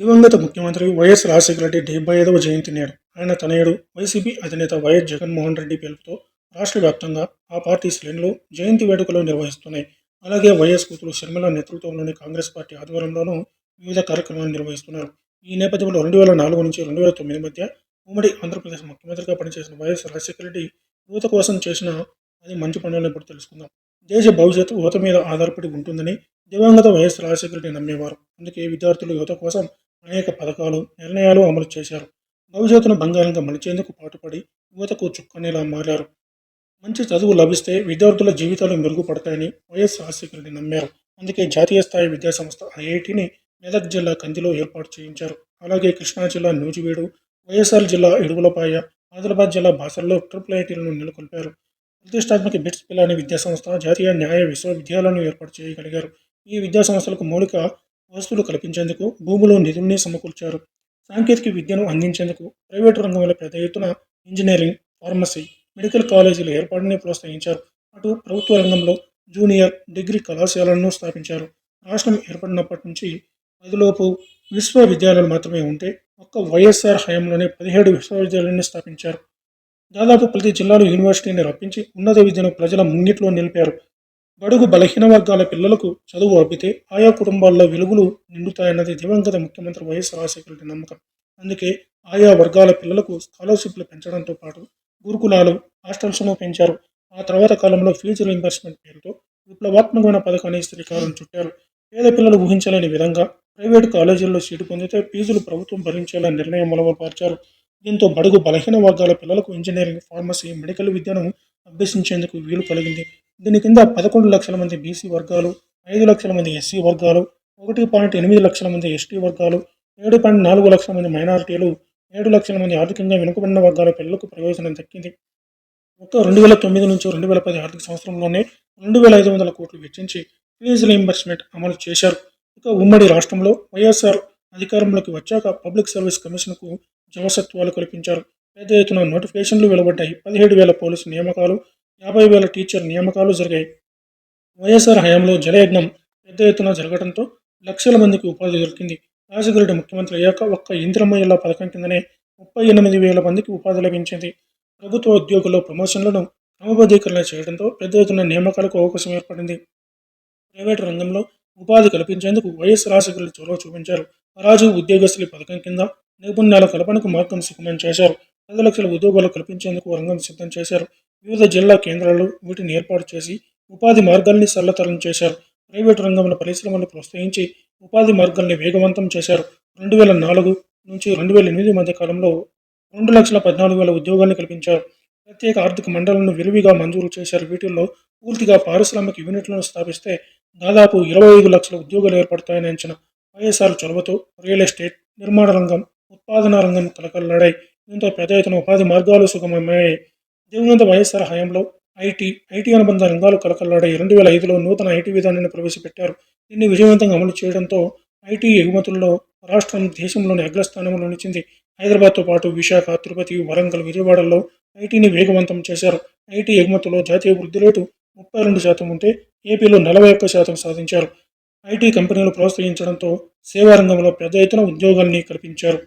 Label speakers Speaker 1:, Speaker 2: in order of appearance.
Speaker 1: దివంగత ముఖ్యమంత్రి వైఎస్ రాజశేఖర రెడ్డి డెబ్బై ఐదవ జయంతి నేడు ఆయన తనయుడు వైసీపీ అధినేత వైఎస్ జగన్మోహన్ రెడ్డి పిలుపుతో రాష్ట్ర వ్యాప్తంగా ఆ పార్టీ శ్రేణులు జయంతి వేడుకలు నిర్వహిస్తున్నాయి. అలాగే వైఎస్ కూతురు షర్మిల నేతృత్వంలోని కాంగ్రెస్ పార్టీ ఆధ్వర్యంలోనూ వివిధ కార్యక్రమాలు నిర్వహిస్తున్నారు. ఈ నేపథ్యంలో రెండు వేల నాలుగు నుంచి రెండు వేల తొమ్మిది మధ్య ఉమ్మడి ఆంధ్రప్రదేశ్ ముఖ్యమంత్రిగా పనిచేసిన వైఎస్ రాజశేఖర రెడ్డి యువత కోసం చేసిన అది మంచి పనులను ఇప్పుడు తెలుసుకుందాం. దేశ భవిష్యత్తు యువత మీద ఆధారపడి ఉంటుందని దివంగత వైఎస్ రాజశేఖర రెడ్డి నమ్మేవారు. అందుకే విద్యార్థులు యువత కోసం అనేక పథకాలు నిర్ణయాలు అమలు చేశారు. భవిష్యత్తును బంగారంగా మలిచేందుకు పాటుపడి యువతకు చుక్కనేలా మారారు. మంచి చదువు లభిస్తే విద్యార్థుల జీవితాలు మెరుగుపడతాయని వైఎస్ రాజశేఖరరెడ్డి నమ్మారు. అందుకే జాతీయ స్థాయి విద్యాసంస్థ ఐఐటిని మెదక్ జిల్లా కందిలో ఏర్పాటు చేయించారు. అలాగే కృష్ణా జిల్లా నూజివీడు వైఎస్ఆర్ జిల్లా ఇడుగులపాయ ఆదిలాబాద్ జిల్లా బాసల్లో ట్రిపుల్ ఐటీలను నెలకొల్పారు. ప్రతిష్టాత్మక బిట్స్ పిల్లని విద్యాసంస్థ జాతీయ న్యాయ విశ్వవిద్యాలయాలను ఏర్పాటు చేయగలిగారు. ఈ విద్యాసంస్థలకు మౌలిక వసతులు కల్పించేందుకు భూములు నిధుల్ని సమకూర్చారు. సాంకేతిక విద్యను అందించేందుకు ప్రైవేటు రంగంలో పెద్ద ఎత్తున ఇంజనీరింగ్ ఫార్మసీ మెడికల్ కాలేజీల ఏర్పాటుని ప్రోత్సహించారు. అటు ప్రభుత్వ రంగంలో జూనియర్ డిగ్రీ కళాశాలలను స్థాపించారు. రాష్ట్రం ఏర్పడినప్పటి నుంచి పదిలోపు విశ్వవిద్యాలయాలు మాత్రమే ఉంటే ఒక్క వైఎస్ఆర్ హయాంలోనే పదిహేడు విశ్వవిద్యాలయాన్ని స్థాపించారు. దాదాపు ప్రతి జిల్లాలో యూనివర్సిటీని రప్పించి ఉన్నత విద్యను ప్రజల ముంగిట్లో నిలిపారు. బడుగు బలహీన వర్గాల పిల్లలకు చదువు అబ్బితే ఆయా కుటుంబాల్లో వెలుగులు నిండుతాయన్నది దివంగత ముఖ్యమంత్రి వైఎస్ రాజశేఖర రెడ్డి నమ్మకం. అందుకే ఆయా వర్గాల పిల్లలకు స్కాలర్షిప్లు పెంచడంతో పాటు గురుకులాలు హాస్టల్స్ను పెంచారు. ఆ తర్వాత కాలంలో ఫీజు రీంబర్స్మెంట్ పేరుతో విప్లవాత్మకమైన పథకాన్ని శ్రీకారం చుట్టారు. పేద పిల్లలు ఊహించలేని విధంగా ప్రైవేట్ కాలేజీల్లో సీటు పొందితే ఫీజులు ప్రభుత్వం భరించేలా నిర్ణయం అమలుపరిచారు దీంతో బడుగు బలహీన వర్గాల పిల్లలకు ఇంజనీరింగ్ ఫార్మసీ మెడికల్ విద్యను అభ్యసించేందుకు వీలు కలిగింది. దీని కింద పదకొండు లక్షల మంది బీసీ వర్గాలు ఐదు లక్షల మంది ఎస్సీ వర్గాలు ఒకటి పాయింట్ ఎనిమిది లక్షల మంది ఎస్టీ వర్గాలు ఏడు పాయింట్ నాలుగు లక్షల మంది మైనారిటీలు ఏడు లక్షల మంది ఆర్థికంగా వెనుకబడిన వర్గాల పిల్లలకు ప్రయోజనం దక్కింది. ఒక రెండు వేల తొమ్మిది నుంచి రెండు వేల పది ఆర్థిక సంవత్సరంలోనే రెండు వేల ఐదు వందల కోట్లు వెచ్చించి ఫీజు రీంబర్స్మెంట్ అమలు చేశారు. ఇక ఉమ్మడి రాష్ట్రంలో వైఎస్ఆర్ అధికారంలోకి వచ్చాక పబ్లిక్ సర్వీస్ కమిషన్కు జవసత్వాలు కల్పించారు. పెద్ద ఎత్తున నోటిఫికేషన్లు వెలువడ్డాయి. పదిహేడు వేల పోలీసు నియామకాలు యాభై వేల టీచర్ నియామకాలు జరిగాయి. వైఎస్ఆర్ హయాంలో జలయజ్ఞం పెద్ద ఎత్తున జరగడంతో లక్షల మందికి ఉపాధి దొరికింది. రాజగిరెడ్డి ముఖ్యమంత్రి అయ్యాక ఒక్క ఇంద్రమయ్యల పథకం కిందనే ముప్పై ఎనిమిది వేల మందికి ఉపాధి లభించింది. ప్రభుత్వ ఉద్యోగుల్లో ప్రమోషన్లను క్రమబద్ధీకరణ చేయడంతో పెద్ద ఎత్తున నియామకాలకు అవకాశం ఏర్పడింది. ప్రైవేటు రంగంలో ఉపాధి కల్పించేందుకు వైఎస్ రాజశేఖరులు చొరవ చూపించారు. రాజు ఉద్యోగస్తుల పథకం కింద నైపుణ్యాల కల్పనకు మార్గం సుగమం చేశారు. పది లక్షల ఉద్యోగాలు కల్పించేందుకు రంగం సిద్ధం చేశారు. వివిధ జిల్లా కేంద్రాల్లో వీటిని ఏర్పాటు చేసి ఉపాధి మార్గాల్ని సరళతరం చేశారు. ప్రైవేటు రంగంలో పరిశ్రమలను ప్రోత్సహించి ఉపాధి మార్గాల్ని వేగవంతం చేశారు. రెండు వేల నాలుగు నుంచి రెండు వేల ఎనిమిది మధ్య కాలంలో రెండు లక్షల పద్నాలుగు వేల ఉద్యోగాన్ని కల్పించారు. ప్రత్యేక ఆర్థిక మండలను విరివిగా మంజూరు చేశారు. వీటిల్లో పూర్తిగా పారిశ్రామిక యూనిట్లను స్థాపిస్తే దాదాపు ఇరవై ఐదు లక్షల ఉద్యోగాలు ఏర్పడతాయని అంచనా. వైఎస్ఆర్ చొరవతో రియల్ ఎస్టేట్ నిర్మాణ రంగం ఉత్పాదన రంగం కలకల్లాడాయి. దీంతో పెద్ద ఎత్తున ఉపాధి మార్గాలు సుగమమయ్యాయి. దివంగత వైఎస్ఆర్ హయాంలో ఐటీ ఐటీ అనుబంధ రంగాలు కలకల్లాడాయి రెండు వేల ఐదులో నూతన ఐటీ విధానాన్ని ప్రవేశపెట్టారు. దీన్ని విజయవంతంగా అమలు చేయడంతో ఐటీ ఎగుమతుల్లో రాష్ట్రం దేశంలోని అగ్రస్థానంలో నిలిచింది. హైదరాబాద్తో పాటు విశాఖ తిరుపతి వరంగల్ విజయవాడల్లో ఐటీని వేగవంతం చేశారు. ఐటీ ఎగుమతుల్లో జాతీయ వృద్ధి రేటు ముప్పై రెండు శాతం ఉంటే ఏపీలో నలభై ఒక్క శాతం సాధించారు. ఐటీ కంపెనీలు ప్రోత్సహించడంతో సేవారంగంలో పెద్ద ఎత్తున ఉద్యోగాల్ని కల్పించారు.